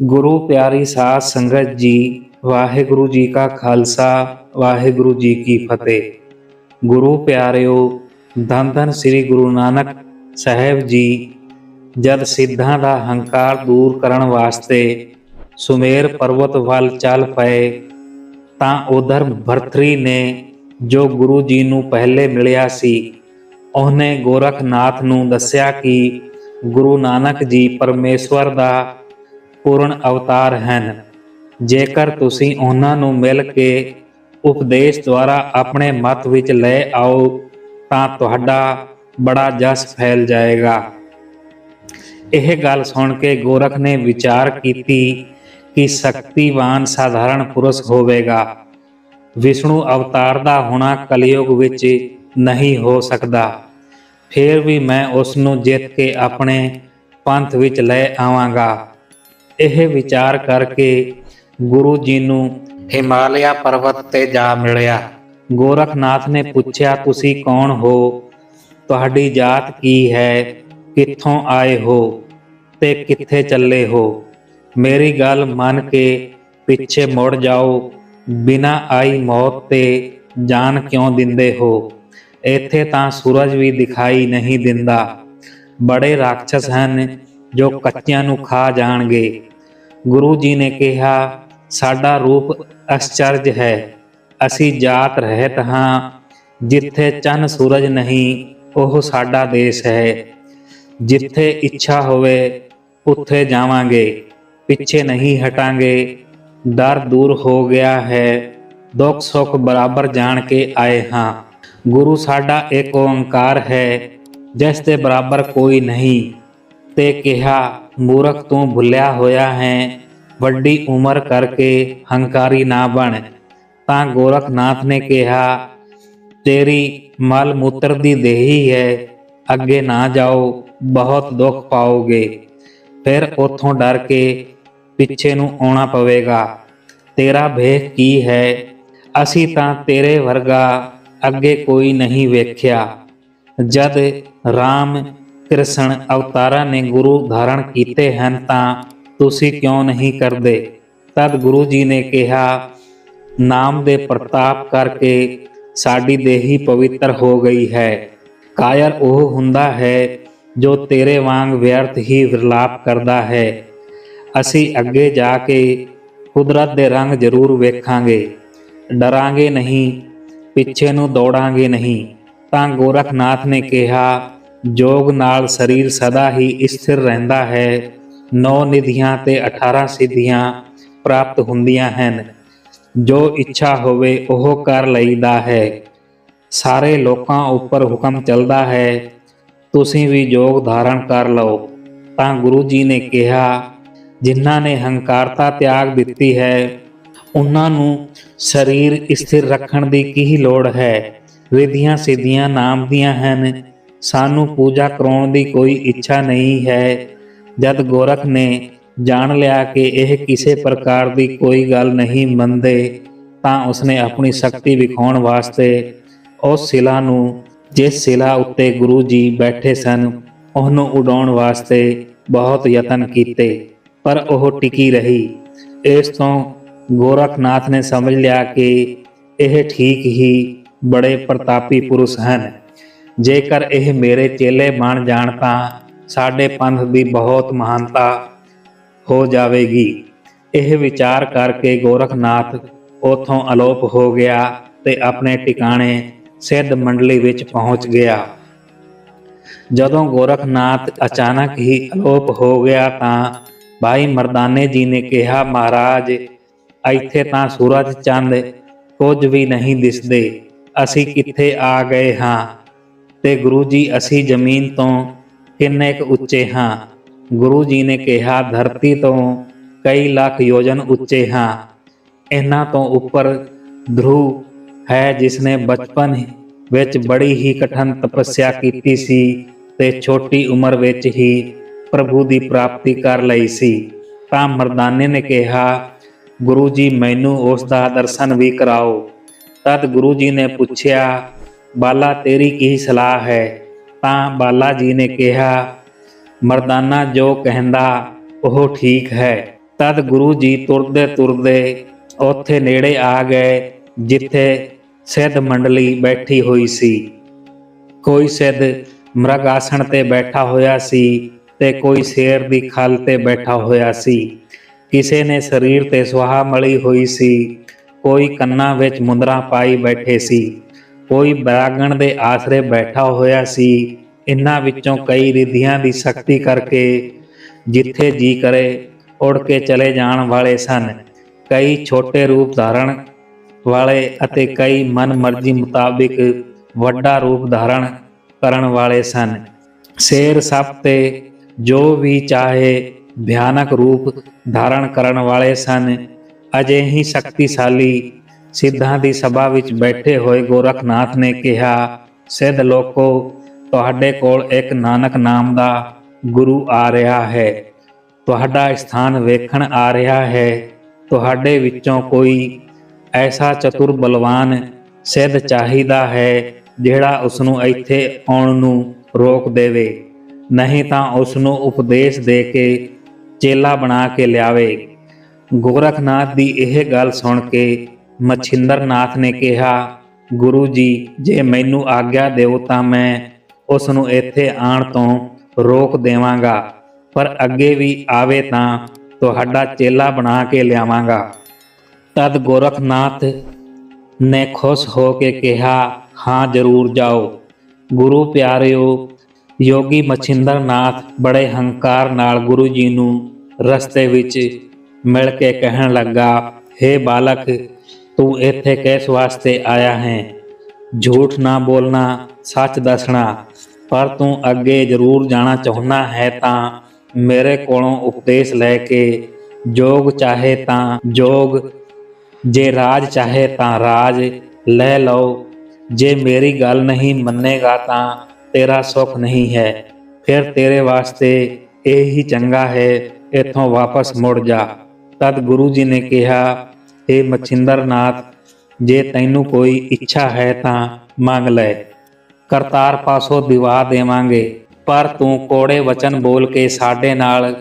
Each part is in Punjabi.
ਗੁਰੂ ਪਿਆਰੀ ਸਾਧ ਸੰਗਤ ਜੀ, ਵਾਹਿਗੁਰੂ ਜੀ ਕਾ ਖਾਲਸਾ, ਵਾਹਿਗੁਰੂ ਜੀ ਕੀ ਫਤਿਹ। ਗੁਰੂ ਪਿਆਰਿਓ ਧੰਨ ਧੰਨ ਸ੍ਰੀ ਗੁਰੂ ਨਾਨਕ ਸਾਹਿਬ ਜੀ, ਜਦ ਸਿੱਧਾਂ ਦਾ ਹੰਕਾਰ ਦੂਰ ਕਰਨ ਵਾਸਤੇ ਸੁਮੇਰ ਪਰਬਤ ਵੱਲ ਚੱਲ ਪਏ, ਤਾਂ ਉਧਰ ਭਰਤਰੀ ਨੇ ਜੋ ਗੁਰੂ ਜੀ ਨੂੰ ਪਹਿਲੇ ਮਿਲਿਆ ਸੀ, ਉਹਨੇ ਗੋਰਖਨਾਥ ਨੂੰ ਦੱਸਿਆ ਕਿ ਗੁਰੂ ਨਾਨਕ ਜੀ ਪਰਮੇਸ਼ਵਰ ਦਾ ਪੂਰਨ ਅਵਤਾਰ ਹਨ। ਜੇਕਰ ਤੁਸੀਂ ਉਹਨਾਂ ਨੂੰ ਮਿਲ ਕੇ ਉਪਦੇਸ਼ ਦੁਆਰਾ ਆਪਣੇ ਮਤ ਵਿੱਚ ਲੈ ਆਓ, ਤਾਂ ਤੁਹਾਡਾ ਬੜਾ ਜਸ ਫੈਲ ਜਾਏਗਾ। ਇਹ ਗੱਲ ਸੁਣ ਕੇ ਗੋਰਖ ਨੇ ਵਿਚਾਰ ਕੀਤੀ ਕਿ ਸ਼ਕਤੀਵਾਨ ਸਾਧਾਰਨ ਪੁਰਸ਼ ਹੋਵੇਗਾ। ਵਿਸ਼ਨੂੰ ਅਵਤਾਰ ਦਾ ਹੋਣਾ ਕਲਯੁਗ ਵਿੱਚ ਨਹੀਂ ਹੋ ਸਕਦਾ। ਫਿਰ ਵੀ ਮੈਂ ਉਸ ਨੂੰ ਜਿੱਤ ਕੇ ਆਪਣੇ ਪੰਥ ਵਿੱਚ ਲੈ ਆਵਾਂਗਾ। ਇਹ ਵਿਚਾਰ ਕਰਕੇ ਗੁਰੂ ਜੀ ਨੂੰ ਹਿਮਾਲਿਆ ਪਰਬਤ ਤੇ ਜਾ ਮਿਲਿਆ। ਗੋਰਖਨਾਥ ਨੇ ਪੁੱਛਿਆ, ਤੁਸੀਂ ਕੌਣ ਹੋ? ਤੁਹਾਡੀ ਜਾਤ ਕੀ ਹੈ? ਕਿੱਥੋਂ ਆਏ ਹੋ? ਤੇ ਕਿੱਥੇ ਚੱਲੇ ਹੋ? ਮੇਰੀ ਗੱਲ ਮੰਨ ਕੇ ਪਿੱਛੇ ਮੁੜ ਜਾਓ। ਬਿਨਾ ਆਈ ਮੌਤ ਤੇ ਜਾਨ ਕਿਉਂ ਦਿੰਦੇ ਹੋ? ਇੱਥੇ ਤਾਂ ਸੂਰਜ ਵੀ ਦਿਖਾਈ ਨਹੀਂ ਦਿੰਦਾ। ਬੜੇ ਰਾਖਸ਼ ਹਨ ਜੋ ਕੱਚਿਆਂ ਨੂੰ ਖਾ ਜਾਣਗੇ। ਗੁਰੂ ਜੀ ਨੇ ਕਿਹਾ, ਸਾਡਾ ਰੂਪ ਅਸਚਰਜ ਹੈ, ਅਸੀਂ ਜਾਤ ਰਹਿਤ ਹਾਂ, ਜਿੱਥੇ ਚੰਨ ਸੂਰਜ ਨਹੀਂ, ਉਹ ਸਾਡਾ ਦੇਸ਼ ਹੈ। ਜਿੱਥੇ ਇੱਛਾ ਹੋਵੇ, ਉੱਥੇ ਜਾਵਾਂਗੇ, ਪਿੱਛੇ ਨਹੀਂ ਹਟਾਂਗੇ। ਡਰ ਦੂਰ ਹੋ ਗਿਆ ਹੈ, ਦੁੱਖ ਸੁੱਖ ਬਰਾਬਰ ਜਾਣ ਕੇ ਆਏ ਹਾਂ। ਗੁਰੂ ਸਾਡਾ ਇੱਕ ਓੰਕਾਰ ਹੈ, ਜਿਸ ਦੇ ਬਰਾਬਰ ਕੋਈ ਨਹੀਂ। ਤੇ ਕਿਹਾ, ਮੂਰਖ ਤੂੰ ਭੁੱਲਿਆ ਹੋਇਆ ਹੈ, ਵੱਡੀ ਉਮਰ ਕਰਕੇ ਹੰਕਾਰੀ ਨਾ ਬਣ। ਤਾਂ ਗੋਰਖਨਾਥ ਨੇ ਕਿਹਾ, ਤੇਰੀ ਮਲ ਮੂਤਰ ਦੀ ਦੇਹੀ ਹੈ, ਅੱਗੇ ਨਾ ਜਾਓ, ਬਹੁਤ ਦੁੱਖ ਪਾਓਗੇ। ਫਿਰ ਉਥੋਂ ਡਰ ਕੇ ਪਿੱਛੇ ਨੂੰ ਆਉਣਾ ਪਵੇਗਾ, ਤੇਰਾ ਭੇਖ ਕੀ ਹੈ? ਅਸੀਂ ਤਾਂ ਤੇਰੇ ਵਰਗਾ ਅੱਗੇ ਕੋਈ ਨਹੀਂ ਵੇਖਿਆ। ਜਦ RAM ਕ੍ਰਿਸ਼ਨ ਅਵਤਾਰਾਂ ਨੇ ਗੁਰੂ ਧਾਰਨ ਕੀਤੇ ਹਨ ਤਾਂ ਤੁਸੀਂ ਕਿਉਂ ਨਹੀਂ ਕਰਦੇ? ਤਦ ਗੁਰੂ ਜੀ ਨੇ ਕਿਹਾ, ਨਾਮ ਦੇ ਪ੍ਰਤਾਪ ਕਰਕੇ ਸਾਡੀ ਦੇਹੀ ਪਵਿੱਤਰ ਹੋ ਗਈ ਹੈ। ਕਾਇਰ ਉਹ ਹੁੰਦਾ ਹੈ ਜੋ ਤੇਰੇ ਵਾਂਗ ਵਿਅਰਥ ਹੀ ਵਿਰਲਾਪ ਕਰਦਾ ਹੈ। ਅਸੀਂ ਅੱਗੇ ਜਾ ਕੇ ਕੁਦਰਤ ਦੇ ਰੰਗ ਜ਼ਰੂਰ ਵੇਖਾਂਗੇ। ਡਰਾਂਗੇ ਨਹੀਂ, ਪਿੱਛੇ ਨੂੰ ਦੌੜਾਂਗੇ ਨਹੀਂ। ਤਾਂ ਗੋਰਖਨਾਥ ਨੇ ਕਿਹਾ ਜੋਗ ਨਾਲ ਸਰੀਰ ਸਦਾ ਹੀ ਸਥਿਰ ਰਹਿੰਦਾ ਹੈ। ਨੌ ਨਿਧੀਆਂ ਤੇ 18 ਸਿੱਧੀਆਂ ਪ੍ਰਾਪਤ ਹੁੰਦੀਆਂ ਹਨ। ਜੋ ਇੱਛਾ ਹੋਵੇ ਉਹ ਕਰ ਲਈਦਾ ਹੈ। ਸਾਰੇ ਲੋਕਾਂ ਉੱਪਰ ਹੁਕਮ ਚੱਲਦਾ ਹੈ, ਤੁਸੀਂ ਵੀ ਯੋਗ ਧਾਰਨ ਕਰ ਲਓ। ਤਾਂ ਗੁਰੂ ਜੀ ਨੇ ਕਿਹਾ, ਜਿਨ੍ਹਾਂ ਨੇ ਹੰਕਾਰਤਾ ਤਿਆਗ ਦਿੱਤੀ ਹੈ, ਉਹਨਾਂ ਨੂੰ ਸਰੀਰ ਸਥਿਰ ਰੱਖਣ ਦੀ ਕੀ ਲੋੜ ਹੈ? ਵਿਧੀਆਂ ਸਿੱਧੀਆਂ ਨਾਮ ਦੀਆਂ ਹਨ। ਸਾਨੂੰ ਪੂਜਾ ਕਰਾਉਣ ਦੀ ਕੋਈ ਇੱਛਾ ਨਹੀਂ ਹੈ। ਜਦ ਗੋਰਖ ਨੇ ਜਾਣ ਲਿਆ ਕਿ ਇਹ ਕਿਸੇ ਪ੍ਰਕਾਰ ਦੀ ਕੋਈ ਗੱਲ ਨਹੀਂ ਮੰਨਦੇ, ਤਾਂ ਉਸਨੇ ਆਪਣੀ ਸ਼ਕਤੀ ਵਿਖਾਉਣ ਵਾਸਤੇ ਉਸ ਸਿਲਾ ਨੂੰ, ਜਿਸ ਸਿਲਾ ਉੱਤੇ ਗੁਰੂ ਜੀ ਬੈਠੇ ਸਨ, ਉਹਨੂੰ ਉਡਾਉਣ ਵਾਸਤੇ ਬਹੁਤ ਯਤਨ ਕੀਤੇ, ਪਰ ਉਹ ਟਿਕੀ ਰਹੀ। ਇਸ ਤੋਂ ਗੋਰਖਨਾਥ ਨੇ ਸਮਝ ਲਿਆ ਕਿ ਇਹ ਠੀਕ ਹੀ ਬੜੇ ਪ੍ਰਤਾਪੀ ਪੁਰਸ਼ ਹਨ। ਜੇਕਰ ਇਹ ਮੇਰੇ ਚੇਲੇ ਬਣ ਜਾਣ ਤਾਂ ਸਾਡੇ ਪੰਥ ਦੀ ਬਹੁਤ ਮਹਾਨਤਾ ਹੋ ਜਾਵੇਗੀ। ਇਹ ਵਿਚਾਰ ਕਰਕੇ ਗੋਰਖਨਾਥ ਉਥੋਂ ਅਲੋਪ ਹੋ ਗਿਆ ਤੇ ਆਪਣੇ ਟਿਕਾਣੇ ਸਿੱਧ ਮੰਡਲੀ ਵਿੱਚ ਪਹੁੰਚ ਗਿਆ। ਜਦੋਂ ਗੋਰਖਨਾਥ ਅਚਾਨਕ ਹੀ ਅਲੋਪ ਹੋ ਗਿਆ ਤਾਂ ਭਾਈ ਮਰਦਾਨੇ ਜੀ ਨੇ ਕਿਹਾ, ਮਹਾਰਾਜ, ਇੱਥੇ ਤਾਂ ਸੂਰਜ ਚੰਦ ਕੁਝ ਵੀ ਨਹੀਂ ਦਿਸਦੇ। ਅਸੀਂ ਕਿੱਥੇ ਆ ਗਏ ਹਾਂ? ਤੇ ਗੁਰੂ ਜੀ, ਅਸੀਂ ਜ਼ਮੀਨ ਤੋਂ ਕਿੰਨੇ ਕੁ ਉੱਚੇ ਹਾਂ? ਗੁਰੂ ਜੀ ਨੇ ਕਿਹਾ, ਧਰਤੀ ਤੋਂ ਕਈ ਲੱਖ ਯੋਜਨ ਉੱਚੇ ਹਾਂ। ਇਹਨਾਂ ਤੋਂ ਉੱਪਰ ਧਰੂ ਹੈ ਜਿਸ ਨੇ ਬਚਪਨ ਵਿੱਚ ਬੜੀ ਹੀ ਕਠਨ ਤਪੱਸਿਆ ਕੀਤੀ ਸੀ ਤੇ ਛੋਟੀ ਉਮਰ ਵਿੱਚ ਹੀ ਪ੍ਰਭੂ ਦੀ ਪ੍ਰਾਪਤੀ ਕਰ ਲਈ ਸੀ। ਤਾਂ ਮਰਦਾਨੇ ਨੇ ਕਿਹਾ, ਗੁਰੂ ਜੀ, ਮੈਨੂੰ ਉਸ ਦਾ ਦਰਸ਼ਨ ਵੀ ਕਰਾਓ। ਤਦ ਗੁਰੂ ਜੀ ਨੇ ਪੁੱਛਿਆ ਬਾਲਾ ਤੇਰੀ ਕੀ ਸਲਾਹ ਹੈ? ਤਾਂ ਬਾਲਾ ਜੀ ਨੇ ਕਿਹਾ, ਮਰਦਾਨਾ ਜੋ ਕਹਿੰਦਾ, ਉਹ ਠੀਕ ਹੈ। ਤਦ ਗੁਰੂ ਜੀ ਤੁਰਦੇ ਤੁਰਦੇ ਉੱਥੇ ਨੇੜੇ ਆ ਗਏ, ਜਿੱਥੇ ਸਿੱਧ ਮੰਡਲੀ ਬੈਠੀ ਹੋਈ ਸੀ। ਕੋਈ ਸਿੱਧ ਮਰਗ ਆਸਣ ਤੇ ਬੈਠਾ ਹੋਇਆ ਸੀ ਤੇ ਕੋਈ ਸ਼ੇਰ ਦੀ ਖਲ ਤੇ ਬੈਠਾ ਹੋਇਆ ਸੀ। ਕਿਸੇ ਨੇ ਸਰੀਰ ਤੇ ਸੁਆਹ ਮਲੀ ਹੋਈ ਸੀ। ਕੋਈ ਕੰਨਾਂ ਵਿੱਚ ਮੁੰਦਰਾ ਪਾਈ ਬੈਠੇ ਸੀ। ਕੋਈ ਬਰਾਗਣ ਦੇ ਆਸਰੇ ਬੈਠਾ ਹੋਇਆ ਸੀ, ਇਨ੍ਹਾਂ ਵਿੱਚੋਂ ਕਈ ਰਿਧੀਆਂ ਦੀ ਸ਼ਕਤੀ ਕਰਕੇ ਜਿੱਥੇ ਜੀ ਕਰੇ, ਉੜ ਕੇ ਚਲੇ ਜਾਣ ਵਾਲੇ ਸਨ। ਕਈ ਛੋਟੇ ਰੂਪ ਧਾਰਨ ਵਾਲੇ ਅਤੇ ਕਈ ਮਨ ਮਰਜ਼ੀ ਮੁਤਾਬਿਕ ਵੱਡਾ ਰੂਪ ਧਾਰਨ ਕਰਨ ਵਾਲੇ ਸਨ। ਸ਼ੇਰ ਸੱਪ ਤੇ ਜੋ ਵੀ ਚਾਹੇ ਭਿਆਨਕ ਰੂਪ ਧਾਰਨ ਕਰਨ ਵਾਲੇ ਸਨ, ਅਜੇ ਹੀ ਸ਼ਕਤੀਸ਼ਾਲੀ ਸਿੱਧਾਂ ਦੀ ਸਭਾ ਵਿੱਚ ਬੈਠੇ ਹੋਏ ਗੋਰਖਨਾਥ ਨੇ ਕਿਹਾ, ਸਿੱਧ ਲੋਕੋ, ਤੁਹਾਡੇ ਕੋਲ ਇੱਕ ਨਾਨਕ ਨਾਮ ਦਾ ਗੁਰੂ ਆ ਰਿਹਾ ਹੈ। ਤੁਹਾਡਾ ਸਥਾਨ ਵੇਖਣ ਆ ਰਿਹਾ ਹੈ। ਤੁਹਾਡੇ ਵਿੱਚੋਂ ਕੋਈ ਐਸਾ ਚਤੁਰ ਬਲਵਾਨ ਸਿੱਧ ਚਾਹੀਦਾ ਹੈ, ਜਿਹੜਾ ਉਸ ਨੂੰ ਇੱਥੇ ਆਉਣ ਨੂੰ ਰੋਕ ਦੇਵੇ। ਨਹੀਂ ਤਾਂ ਉਸ ਨੂੰ ਉਪਦੇਸ਼ ਦੇ ਕੇ ਚੇਲਾ ਬਣਾ ਕੇ ਲਿਆਵੇ। ਗੋਰਖਨਾਥ ਦੀ ਇਹ ਗੱਲ ਸੁਣ ਕੇ ਮਛਿੰਦਰ ਨਾਥ ਨੇ ਕਿਹਾ, ਗੁਰੂ ਜੀ, ਜੇ ਮੈਨੂੰ ਆਗਿਆ ਦਿਓ ਤਾਂ ਮੈਂ ਉਸ ਨੂੰ ਇੱਥੇ ਆਉਣ ਤੋਂ ਰੋਕ ਦੇਵਾਂਗਾ, ਪਰ ਅੱਗੇ ਵੀ ਆਵੇ ਤਾਂ ਤੁਹਾਡਾ ਚੇਲਾ ਬਣਾ ਕੇ ਲਿਆਵਾਂਗਾ। ਤਦ ਗੋਰਖਨਾਥ ਨੇ ਖੁਸ਼ ਹੋ ਕੇ ਕਿਹਾ, ਹਾਂ, ਜ਼ਰੂਰ ਜਾਓ। ਗੁਰੂ ਪਿਆਰਿਓ, ਯੋਗੀ ਮਛਿੰਦਰ ਨਾਥ ਬੜੇ ਹੰਕਾਰ ਨਾਲ ਗੁਰੂ ਜੀ ਨੂੰ ਰਸਤੇ ਵਿੱਚ ਮਿਲ ਕੇ ਕਹਿਣ ਲੱਗਾ हे ਬਾਲਕ ਤੂੰ ਇੱਥੇ ਕਿਸ ਵਾਸਤੇ ਆਇਆ ਹੈ? ਝੂਠ ਨਾ ਬੋਲਣਾ, ਸੱਚ ਦੱਸਣਾ। ਪਰ ਤੂੰ ਅੱਗੇ ਜ਼ਰੂਰ ਜਾਣਾ ਚਾਹੁੰਦਾ ਹੈ ਤਾਂ ਮੇਰੇ ਕੋਲੋਂ ਉਪਦੇਸ਼ ਲੈ ਕੇ ਜੋਗ ਚਾਹੇ ਤਾਂ ਜੋਗ, ਜੇ ਰਾਜ ਚਾਹੇ ਤਾਂ ਰਾਜ ਲੈ ਲਓ। ਜੇ ਮੇਰੀ ਗੱਲ ਨਹੀਂ ਮੰਨੇਗਾ ਤਾਂ ਤੇਰਾ ਸੁੱਖ ਨਹੀਂ ਹੈ। ਫਿਰ ਤੇਰੇ ਵਾਸਤੇ ਇਹ ਹੀ ਚੰਗਾ ਹੈ, ਇਥੋਂ ਵਾਪਸ ਮੁੜ ਜਾ। ਤਦ ਗੁਰੂ ਜੀ ਨੇ ਕਿਹਾ ਇਹ ਮਛਿੰਦਰਨਾਥ ਜੇ ਤੈਨੂੰ ਕੋਈ ਇੱਛਾ ਹੈ ਤਾਂ ਮੰਗ ਲੈ। ਕਰਤਾਰ ਪਾਸੋਂ ਦਿਵਾ ਦੇਵਾਂਗੇ, ਪਰ ਤੂੰ ਕੋੜੇ ਵਚਨ ਬੋਲ ਕੇ ਸਾਡੇ ਨਾਲ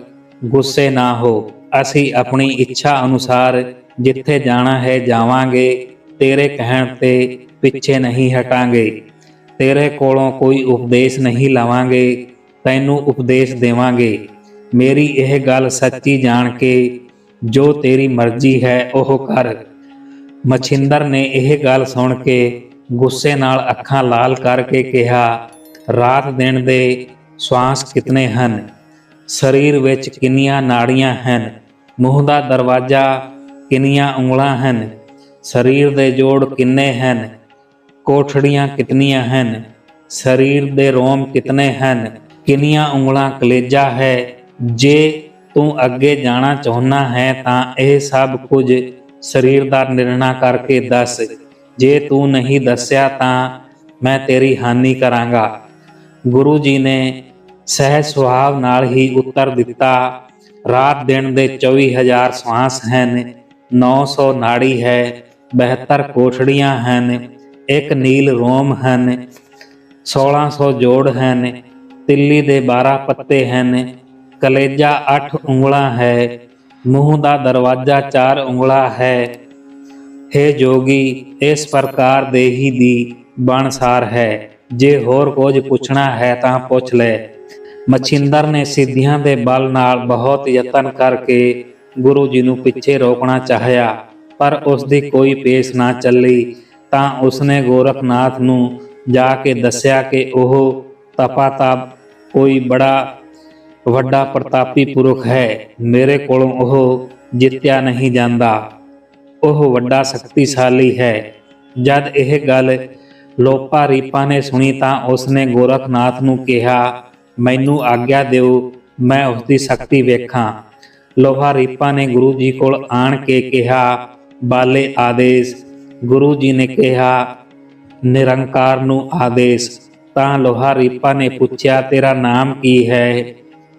ਗੁੱਸੇ ਨਾ ਹੋ। ਅਸੀਂ ਆਪਣੀ ਇੱਛਾ ਅਨੁਸਾਰ ਜਿੱਥੇ ਜਾਣਾ ਹੈ ਜਾਵਾਂਗੇ, ਤੇਰੇ ਕਹਿਣ ਤੇ ਪਿੱਛੇ ਨਹੀਂ ਹਟਾਂਗੇ। ਤੇਰੇ ਕੋਲੋਂ ਕੋਈ ਉਪਦੇਸ਼ ਨਹੀਂ ਲਵਾਂਗੇ, ਤੈਨੂੰ ਉਪਦੇਸ਼ ਦੇਵਾਂਗੇ। ਮੇਰੀ ਇਹ ਗੱਲ ਸੱਚੀ ਜਾਣ ਕੇ ਜੋ ਤੇਰੀ ਮਰਜ਼ੀ ਹੈ, ਉਹ ਕਰ। ਮਛਿੰਦਰ ਨੇ ਇਹ ਗੱਲ ਸੁਣ ਕੇ ਗੁੱਸੇ ਨਾਲ ਅੱਖਾਂ ਲਾਲ ਕਰਕੇ ਕਿਹਾ, ਰਾਤ ਦਿਨ ਦੇ ਸਵਾਸ ਕਿਤਨੇ ਹਨ? ਸਰੀਰ ਵਿੱਚ ਕਿੰਨੀਆਂ ਨਾੜੀਆਂ ਹਨ? ਮੂੰਹ ਦਾ ਦਰਵਾਜ਼ਾ ਕਿੰਨੀਆਂ ਉਂਗਲਾਂ ਹਨ? ਸਰੀਰ ਦੇ ਜੋੜ ਕਿੰਨੇ ਹਨ? ਕੋਠੜੀਆਂ ਕਿਤਨੀਆਂ ਹਨ? ਸਰੀਰ ਦੇ ਰੋਮ ਕਿਤਨੇ ਹਨ? ਕਿੰਨੀਆਂ ਉਂਗਲਾਂ ਕਲੇਜਾ ਹੈ? ਜੇ ਤੂੰ ਅੱਗੇ ਜਾਣਾ ਚਾਹੁੰਦਾ ਹੈ ਤਾਂ ਇਹ ਸਭ ਕੁਝ ਸਰੀਰ ਦਾ ਨਿਰਣਾ ਕਰਕੇ ਦੱਸ। ਜੇ ਤੂੰ ਨਹੀਂ ਦੱਸਿਆ ਤਾਂ ਮੈਂ ਤੇਰੀ ਹਾਨੀ ਕਰਾਂਗਾ। ਗੁਰੂ ਜੀ ਨੇ ਸਹਿਜ ਸੁਭਾਵ ਨਾਲ ਹੀ ਉੱਤਰ ਦਿੱਤਾ। ਰਾਤ ਦਿਨ ਦੇ 24000 ਸਵਾਸ ਹਨ। 900 ਨਾੜੀ ਹੈ। 72 ਕੋਠੜੀਆਂ ਹਨ। ਇੱਕ ਨੀਲ ਰੋਮ ਹਨ। 1600 ਜੋੜ ਹਨ। ਤਿੱਲੀ ਦੇ 12 ਪੱਤੇ ਹਨ। ਕਲੇਜਾ 8 ਉਂਗਲਾਂ ਹੈ, ਮੂੰਹ ਦਾ ਦਰਵਾਜ਼ਾ 4 ਉਂਗਲਾਂ ਹੈ। हे ਜੋਗੀ, ਇਸ ਪ੍ਰਕਾਰ ਦੇਹੀ ਦੀ ਬਣਸਾਰ ਹੈ। ਜੇ ਹੋਰ ਕੁਝ ਪੁੱਛਣਾ ਹੈ ਤਾਂ ਪੁੱਛ ਲੈ। ਮਛਿੰਦਰ ਨੇ ਸਿੱਧੀਆਂ ਦੇ ਬਲ ਨਾਲ ਬਹੁਤ ਯਤਨ ਕਰਕੇ ਗੁਰੂ ਜੀ ਨੂੰ ਪਿੱਛੇ ਰੋਕਣਾ ਚਾਹਿਆ, ਪਰ ਉਸ ਦੀ ਕੋਈ ਪੇਸ਼ ਨਾ ਚੱਲੀ, ਤਾਂ ਉਸਨੇ ਗੋਰਖਨਾਥ ਨੂੰ ਜਾ ਕੇ ਦੱਸਿਆ ਕਿ ਉਹ ਤਪਾਤਾਪ ਕੋਈ ਬੜਾ ਵੱਡਾ ਪ੍ਰਤਾਪੀ ਪੁਰਖ ਹੈ। ਮੇਰੇ ਕੋਲੋਂ ਉਹ ਜਿੱਤਿਆ ਨਹੀਂ ਜਾਂਦਾ। ਉਹ ਵੱਡਾ ਸ਼ਕਤੀਸ਼ਾਲੀ ਹੈ। ਜਦ ਇਹ ਗੱਲ ਲੋਪਾ ਰੀਪਾ ਨੇ ਸੁਣੀ ਤਾਂ ਉਸਨੇ ਗੋਰਖਨਾਥ ਨੂੰ ਕਿਹਾ, ਮੈਨੂੰ ਆਗਿਆ ਦਿਓ, ਮੈਂ ਉਸ ਦੀ ਸ਼ਕਤੀ ਵੇਖਾਂ। ਲੋਹਾ ਰੀਪਾ ਨੇ ਗੁਰੂ ਜੀ ਕੋਲ ਆਣ ਕੇ ਕਿਹਾ, ਬਾਲੇ ਆਦੇਸ਼। ਗੁਰੂ ਜੀ ਨੇ ਕਿਹਾ, ਨਿਰੰਕਾਰ ਨੂੰ ਆਦੇਸ਼। ਤਾਂ ਲੋਹਾ ਰੀਪਾ ਨੇ ਪੁੱਛਿਆ, ਤੇਰਾ ਨਾਮ ਕੀ ਹੈ?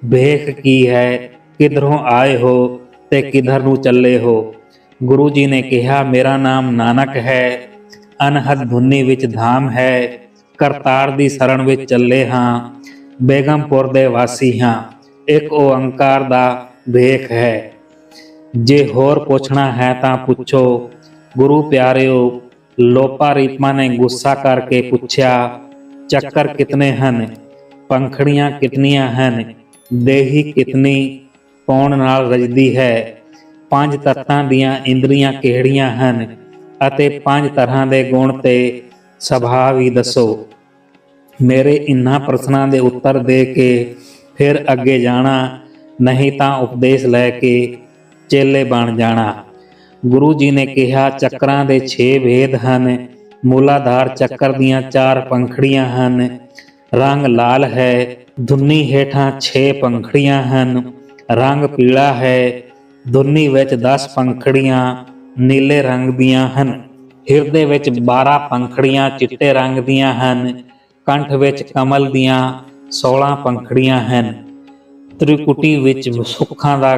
ਵੇਖ ਕੀ ਹੈ, ਕਿਧਰੋਂ ਆਏ ਹੋ ਤੇ ਕਿਧਰ ਨੂੰ ਚੱਲੇ ਹੋ? ਗੁਰੂ ਜੀ ਨੇ ਕਿਹਾ, ਮੇਰਾ ਨਾਮ ਨਾਨਕ ਹੈ, ਅਨਹਦ ਧੁਨੀ ਵਿੱਚ ਧਾਮ ਹੈ, ਕਰਤਾਰ ਦੀ ਸ਼ਰਨ ਵਿੱਚ ਚੱਲੇ ਹਾਂ, ਬੇਗਮਪੁਰ ਦੇ ਵਾਸੀ ਹਾਂ, ਇੱਕ ਓੰਕਾਰ ਦਾ ਵੇਖ ਹੈ। ਜੇ ਹੋਰ ਪੁੱਛਣਾ ਹੈ ਤਾਂ ਪੁੱਛੋ, ਗੁਰੂ ਪਿਆਰਿਓ, ਲੋਪਾ ਰੀਪਾ ਨੇ ਗੁੱਸਾ ਕਰਕੇ ਪੁੱਛਿਆ, ਚੱਕਰ ਕਿਤਨੇ ਹਨ? ਪੰਖੜੀਆਂ ਕਿਤਨੀਆਂ ਹਨ? ਦੇਹੀ ਕਿਤਨੀ ਕੌਣ ਨਾਲ ਰਜਦੀ ਹੈ? ਪੰਜ ਤੱਤਾਂ ਦੀਆਂ ਇੰਦਰੀਆਂ ਕਿਹੜੀਆਂ ਹਨ? ਅਤੇ ਪੰਜ ਤਰ੍ਹਾਂ ਦੇ ਗੁਣ ਤੇ ਸੁਭਾਅ ਵੀ ਦੱਸੋ। ਮੇਰੇ ਇਨ੍ਹਾਂ ਪ੍ਰਸ਼ਨਾਂ ਦੇ ਉੱਤਰ ਦੇ ਕੇ ਫਿਰ ਅੱਗੇ ਜਾਣਾ, ਨਹੀਂ ਤਾਂ ਉਪਦੇਸ਼ ਲੈ ਕੇ ਚੇਲੇ ਬਣ ਜਾਣਾ। ਗੁਰੂ ਜੀ ਨੇ ਕਿਹਾ, ਚੱਕਰਾਂ ਦੇ 6 ਵੇਦ ਹਨ। ਮੂਲਾਧਾਰ ਚੱਕਰ ਦੀਆਂ ਚਾਰ ਪੰਖੜੀਆਂ ਹਨ। ਰੰਗ ਲਾਲ ਹੈ ਧੁੰਨੀ ਹੇਠਾਂ 6 ਪੰਖੜੀਆਂ ਹਨ, ਰੰਗ ਪੀਲਾ ਹੈ ਧੁੰਨੀ ਵਿੱਚ 10 ਪੰਖੜੀਆਂ ਨੀਲੇ ਰੰਗ ਦੀਆਂ ਹਨ। ਹਿਰਦੇ ਵਿੱਚ 12 ਪੰਖੜੀਆਂ ਚਿੱਟੇ ਰੰਗ ਦੀਆਂ ਹਨ, ਕੰਠ ਵਿੱਚ ਕਮਲ ਦੀਆਂ 16 ਪੰਖੜੀਆਂ ਹਨ। ਤ੍ਰਿਕੁਟੀ ਵਿੱਚ ਸੁੱਖਾਂ ਦਾ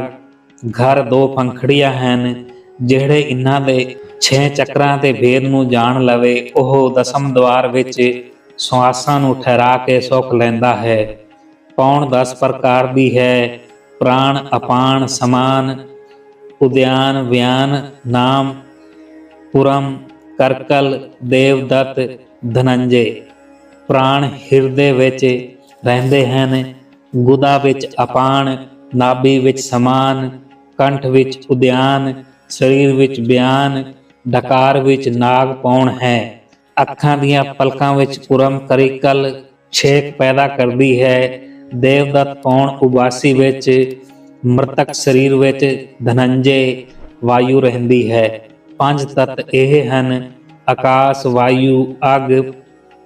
ਘਰ ਦੋ ਪੰਖੜੀਆਂ ਹਨ, ਜਿਹੜੇ ਇਹਨਾਂ ਦੇ 6 ਚੱਕਰਾਂ ਤੇ ਵੇਦ ਨੂੰ ਜਾਣ ਲਵੇ, ਉਹ ਦਸਮ ਦਵਾਰ ਵਿੱਚ ਸੁਆਸਾਂ ਨੂੰ ਠਹਿਰਾ ਕੇ ਸੁੱਖ ਲੈਂਦਾ ਹੈ। ਪੌਣ 10 ਪ੍ਰਕਾਰ ਦੀ ਹੈ? ਪ੍ਰਾਣ ਅਪਾਨ ਸਮਾਨ, ਉਦਿਆਨ, ਵਿਆਨ, ਨਾਮ, ਪੁਰਮ, ਕਰਕਲ, ਦੇਵਦਤ, ਧਨੰਜੇ। ਪ੍ਰਾਣ ਹਿਰਦੇ ਵਿੱਚ ਰਹਿੰਦੇ ਹਨ। ਗੁਦਾ ਵਿੱਚ ਅਪਾਨ ਨਾਭੀ ਵਿੱਚ ਸਮਾਨ, ਕੰਠ ਵਿੱਚ ਉਦਿਆਨ, ਸਰੀਰ ਵਿੱਚ ਬਿਆਨ, ਡਕਾਰ ਵਿੱਚ ਨਾਗ ਪੌਣ ਹੈ। ਅੱਖਾਂ ਦੀਆਂ ਪਲਕਾਂ ਵਿੱਚ ਪੁਰਮ ਕਰਿਕਲ ਛੇਕ ਪੈਦਾ ਕਰਦੀ ਹੈ। ਦੇਵਦਤ ਕੌਣ ਉਬਾਸੀ ਵਿੱਚ, ਮ੍ਰਤਕ ਸਰੀਰ ਵਿੱਚ ਧਨੰਜੇ ਵਾਯੂ ਰਹਿੰਦੀ ਹੈ। ਪੰਜ ਤਤ ਇਹ ਹਨ, ਆਕਾਸ਼, ਵਾਯੂ, ਅਗ,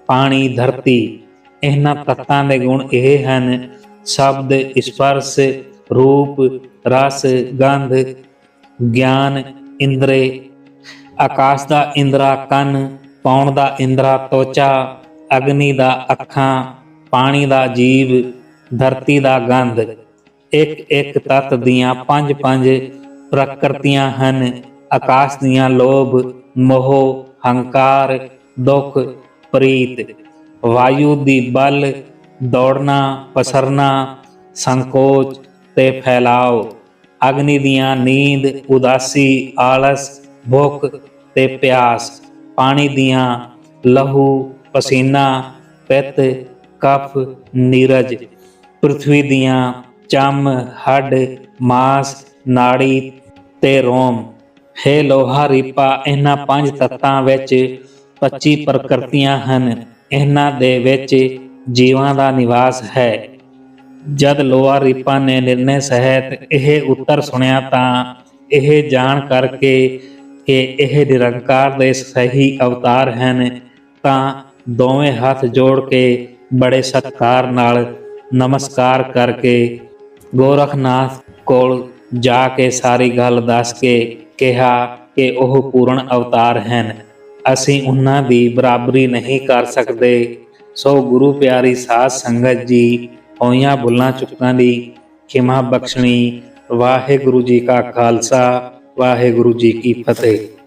ਪਾਣੀ, ਧਰਤੀ। ਇਹਨਾਂ ਤੱਤਾਂ ਦੇ ਗੁਣ ਇਹ ਹਨ, ਸ਼ਬਦ, ਸਪਰਸ਼, ਰੂਪ, ਰਸ, ਗੰਧ, ਗਿਆਨ, ਇੰਦਰੇ। ਆਕਾਸ਼ ਦਾ ਇੰਦਰਾ ਕੰਨ ਪੌਣ ਦਾ ਇੰਦਰਾ ਤੋਚਾ, ਅਗਨੀ ਦਾ ਅੱਖਾਂ, ਪਾਣੀ ਦਾ ਜੀਵ, ਧਰਤੀ ਦਾ ਗੰਧ। ਇੱਕ ਇੱਕ ਤਤ ਦੀਆਂ ਪੰਜ ਪੰਜ ਪ੍ਰਕਿਰਤੀਆਂ ਹਨ। ਆਕਾਸ਼ ਦੀਆਂ ਲੋਭ, ਮੋਹ, ਹੰਕਾਰ, ਦੁੱਖ, ਪ੍ਰੀਤ। ਵਾਯੂ ਦੀ ਬਲ, ਦੌੜਨਾ, ਪਸਰਨਾ, ਸੰਕੋਚ ਤੇ ਫੈਲਾਓ। ਅਗਨੀ ਦੀਆਂ ਨੀਂਦ, ਉਦਾਸੀ, ਆਲਸ, ਭੁੱਖ ਤੇ ਪਿਆਸ। ਪਾਣੀ ਦੀਆਂ ਲਹੂ, ਪਸੀਨਾ, ਪਿੱਤ, ਕਫ, ਨੀਰਜ ਪ੍ਰithvi ਦੀਆਂ ਚਮ, ਹੱਡ, ਮਾਸ, ਨਾੜੀ ਤੇ ਰੋਮ। ਹੈ ਲੋਹਾ ਰੀਪਾ, ਇਹਨਾਂ ਪੰਜ ਤੱਤਾਂ ਵਿੱਚ 25 ਪ੍ਰਕਿਰਤੀਆਂ ਹਨ। ਇਹਨਾਂ ਦੇ ਵਿੱਚ ਜੀਵਾਂ ਦਾ ਨਿਵਾਸ ਹੈ। ਜਦ ਲੋਹਾ ਰੀਪਾ ਨੇ ਨਿਰਣੇ ਸਹਿਤ ਇਹ ਉੱਤਰ ਸੁਣਿਆ ਤਾਂ ਇਹ ਜਾਣ ਕਰਕੇ ਕਿ ਇਹ ਨਿਰੰਕਾਰ ਦੇ ਸਹੀ ਅਵਤਾਰ ਹਨ, ਤਾਂ ਦੋਵੇਂ ਹੱਥ ਜੋੜ ਕੇ ਬੜੇ ਸਤਿਕਾਰ ਨਾਲ ਨਮਸਕਾਰ ਕਰਕੇ ਗੋਰਖਨਾਥ ਕੋਲ ਜਾ ਕੇ ਸਾਰੀ ਗੱਲ ਦੱਸ ਕੇ ਕਿਹਾ ਕਿ ਉਹ ਪੂਰਨ ਅਵਤਾਰ ਹਨ। ਅਸੀਂ ਉਹਨਾਂ ਦੀ ਬਰਾਬਰੀ ਨਹੀਂ ਕਰ ਸਕਦੇ। ਸੋ ਗੁਰੂ ਪਿਆਰੀ ਸਾਧ ਸੰਗਤ ਜੀ, ਹੋਈਆਂ ਬੁੱਲਾਂ ਚੁੱਕਾਂ ਦੀ ਖਿਮਾ ਬਖਸ਼ਣੀ। ਵਾਹਿਗੁਰੂ ਜੀ ਕਾ ਖਾਲਸਾ। ਵਾਹਿਗੁਰੂ ਜੀ ਕੀ ਫਤਿਹ।